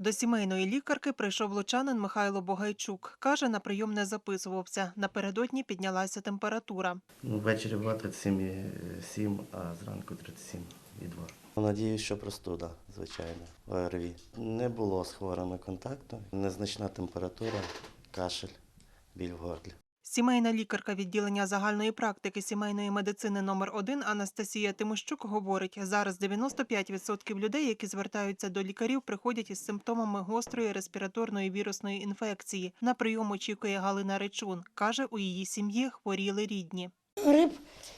До сімейної лікарки прийшов лучанин Михайло Богайчук. Каже, на прийом не записувався. Напередодні піднялася температура. Ну, ввечері була 37,7, а зранку 37,2. Надію, що простуда, звичайно, ОРВІ. Не було з хворими контакту, незначна температура, кашель, біль в горлі. Сімейна лікарка відділення загальної практики сімейної медицини номер 1 Анастасія Тимощук говорить, зараз 95% людей, які звертаються до лікарів, приходять із симптомами гострої респіраторної вірусної інфекції. На прийом очікує Галина Речун. Каже, у її сім'ї хворіли рідні. Грип,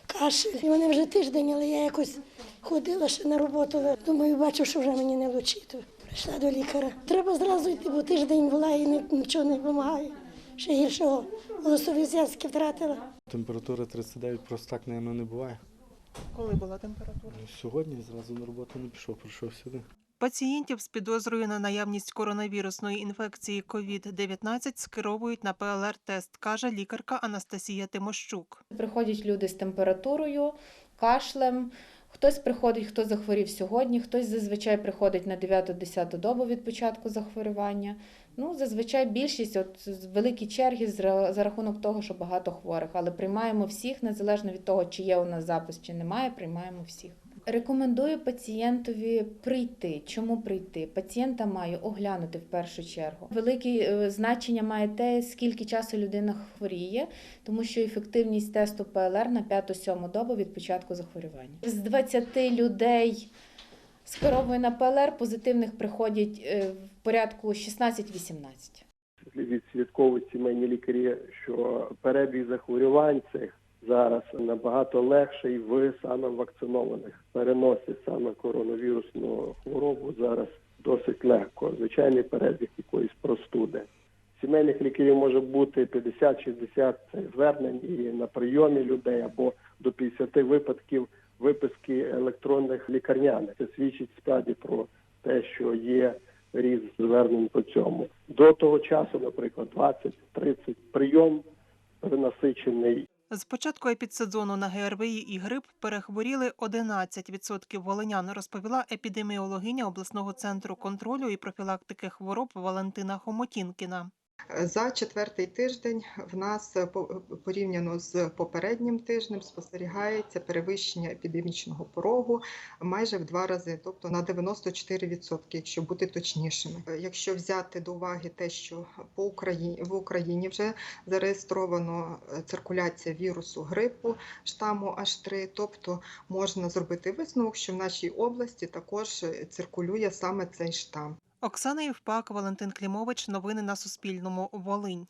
кашель. І вони вже тиждень, але я якось ходила ще на роботу. Думаю, бачу, що вже мені не лучить. Прийшла до лікаря. Треба зразу йти, бо тиждень була і ні- нічого не допомагає. Ще гіршого. Голосові зв'язки втратила. Температура 39 просто так, мабуть, не буває. Коли була температура? Ну, Сьогодні зразу на роботу не пішов, прийшов сюди. Пацієнтів з підозрою на наявність коронавірусної інфекції COVID-19 скеровують на ПЛР-тест, каже лікарка Анастасія Тимощук. Приходять люди з температурою, кашлем. Хтось приходить, хто захворів сьогодні, хтось зазвичай приходить на 9-10 добу від початку захворювання. Ну, зазвичай більшість, от великі черги за рахунок того, що багато хворих, але приймаємо всіх, незалежно від того, чи є у нас запис, чи немає, приймаємо всіх. Рекомендую пацієнтові прийти. Чому прийти? Пацієнта маю оглянути в першу чергу. Велике е, значення має те, скільки часу людина хворіє, тому що ефективність тесту ПЛР на 5-7 добу від початку захворювання. З 20 людей скеровує на ПЛР, позитивних приходять е, в порядку 16-18. відслідковують сімейні лікарі, що перебіг захворювань цих зараз набагато легший в саме вакцинованих. Переносить саме коронавірусну хворобу зараз досить легко. Звичайний перебіг якоїсь простуди. Сімейних лікарів може бути 50-60 звернень і на прийомі людей або до 50 випадків виписки електронних лікарняних. Це свідчить справді про те, що є ріст звернень по цьому. До того часу, наприклад, 20-30 прийом перенасичений З початку епідсезону на ГРВІ і грип перехворіли 11% волинян, розповіла епідеміологиня обласного центру контролю і профілактики хвороб Валентина Хомотінкіна. За четвертий тиждень в нас е, по- порівняно з попереднім тижнем спостерігається перевищення епідемічного порогу майже в два рази, тобто на 94%, якщо бути точнішими. Е, Якщо взяти до уваги те, що по Україні в Україні вже зареєстровано е, циркуляція вірусу грипу штаму H3, тобто можна зробити висновок, що в нашій області також е, циркулює саме цей штам. Оксана Євпак, Валентин Клімович. Новини на Суспільному. Волинь.